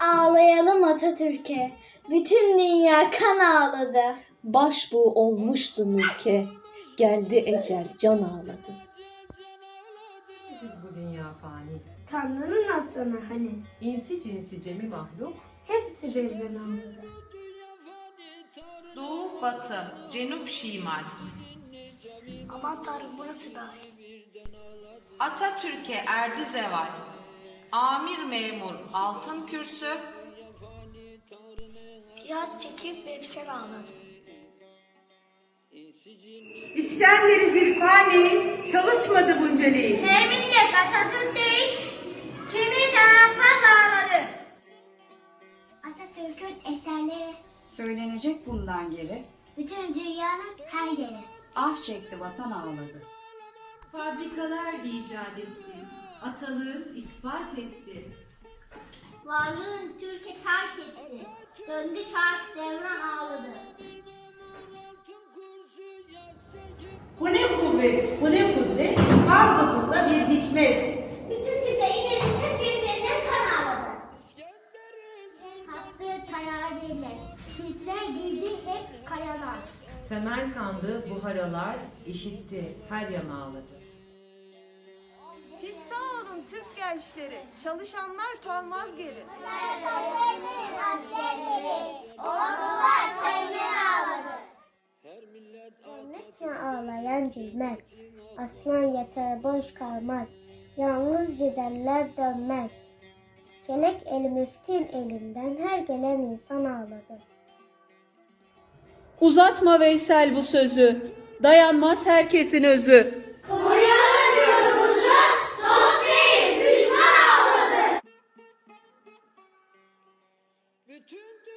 Ağlayalım Atatürk'e. Bütün dünya kan ağladı. Başbuğ olmuştu mülke, geldi ecel can ağladı. Siz bu dünya fani, Tanrı'nın aslanı hani. insi cinsi cemi mahluk, Hepsi birden ağladı. Doğu, batı, cenup, şimal. Aman Tanrım bu nasıl bir hal? Atatürk'e erdi zeval. Amir memur altın kürsü. Yaz çekip hepsi ağladı. İskender-i Zilkarneyn çalışmadı bunca değil. Her millet Atatürk değil, kimi taraflar bağladı. Atatürk'ün eserleri Söylenecek bundan geri. bütün dünyanın her yeri. Ah çekti vatan ağladı. Fabrikalar icat etti. Atalığın ispat etti. Varlığın Türkiye terk etti. Döndü çark devran ağladı. Bu ne kuvvet, bu ne kudret, var da bunda bir hikmet. Bütün sideyi denizde birbirinden kan ağladı. Hattı tayareyle, Türkler girdi hep kayalar. Semerkand'ı buharalar işitti, her yana ağladı. Türk gençleri, çalışanlar kalmaz geri. Zannetme ağlayan gülmez. Aslan yatar boş kalmaz. Yalnız giderler dönmez. Felek el müftin elinden her gelen insan ağladı. Uzatma Veysel bu sözü, dayanmaz herkesin özü. Bütün